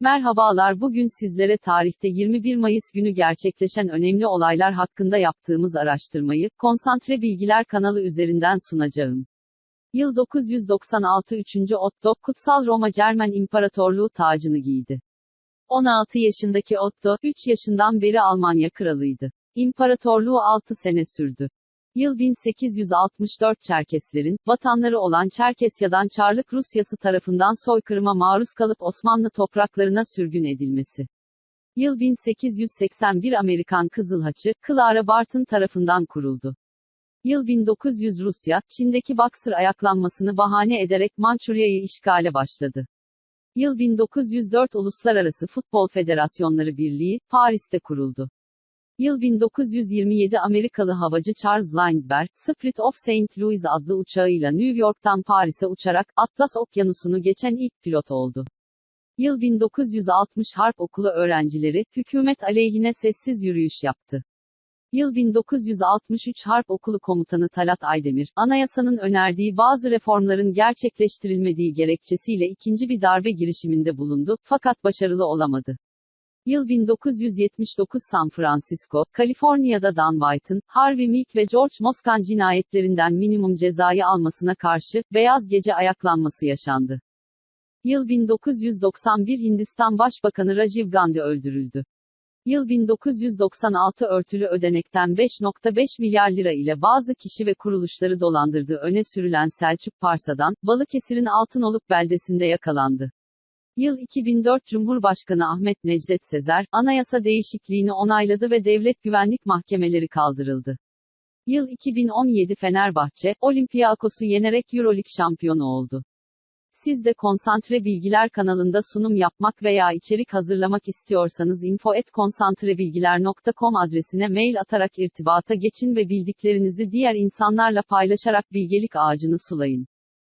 Merhabalar bugün sizlere tarihte 21 Mayıs günü gerçekleşen önemli olaylar hakkında yaptığımız araştırmayı, Konsantre Bilgiler kanalı üzerinden sunacağım. Yıl 996 3. Otto, Kutsal Roma Cermen İmparatorluğu tacını giydi. 16 yaşındaki Otto, 3 yaşından beri Almanya kralıydı. İmparatorluğu 6 sene sürdü. Yıl 1864 Çerkeslerin, vatanları olan Çerkesya'dan Çarlık Rusyası tarafından soykırıma maruz kalıp Osmanlı topraklarına sürgün edilmesi. Yıl 1881 Amerikan Kızıl Haçı, Clara Barton tarafından kuruldu. Yıl 1900 Rusya, Çin'deki Boxer ayaklanmasını bahane ederek Mançurya'yı işgale başladı. Yıl 1904 Uluslararası Futbol Federasyonları Birliği, Paris'te kuruldu. Yıl 1927 Amerikalı havacı Charles Lindbergh, Spirit of St. Louis adlı uçağıyla New York'tan Paris'e uçarak, Atlas Okyanusu'nu geçen ilk pilot oldu. Yıl 1960 Harp Okulu öğrencileri, hükümet aleyhine sessiz yürüyüş yaptı. Yıl 1963 Harp Okulu Komutanı Talat Aydemir, anayasanın önerdiği bazı reformların gerçekleştirilmediği gerekçesiyle ikinci bir darbe girişiminde bulundu, fakat başarılı olamadı. Yıl 1979 San Francisco, Kaliforniya'da Dan White'ın, Harvey Milk ve George Moskan cinayetlerinden minimum cezayı almasına karşı, Beyaz Gece ayaklanması yaşandı. Yıl 1991 Hindistan Başbakanı Rajiv Gandhi öldürüldü. Yıl 1996 örtülü ödenekten 5.5 milyar lira ile bazı kişi ve kuruluşları dolandırdığı öne sürülen Selçuk Parsa'dan, Balıkesir'in Altınoluk beldesinde yakalandı. Yıl 2004 Cumhurbaşkanı Ahmet Necdet Sezer, anayasa değişikliğini onayladı ve devlet güvenlik mahkemeleri kaldırıldı. Yıl 2017 Fenerbahçe, Olympiakos'u yenerek Euroleague şampiyonu oldu. Siz de Konsantre Bilgiler kanalında sunum yapmak veya içerik hazırlamak istiyorsanız info@konsantrebilgiler.com adresine mail atarak irtibata geçin ve bildiklerinizi diğer insanlarla paylaşarak bilgelik ağacını sulayın.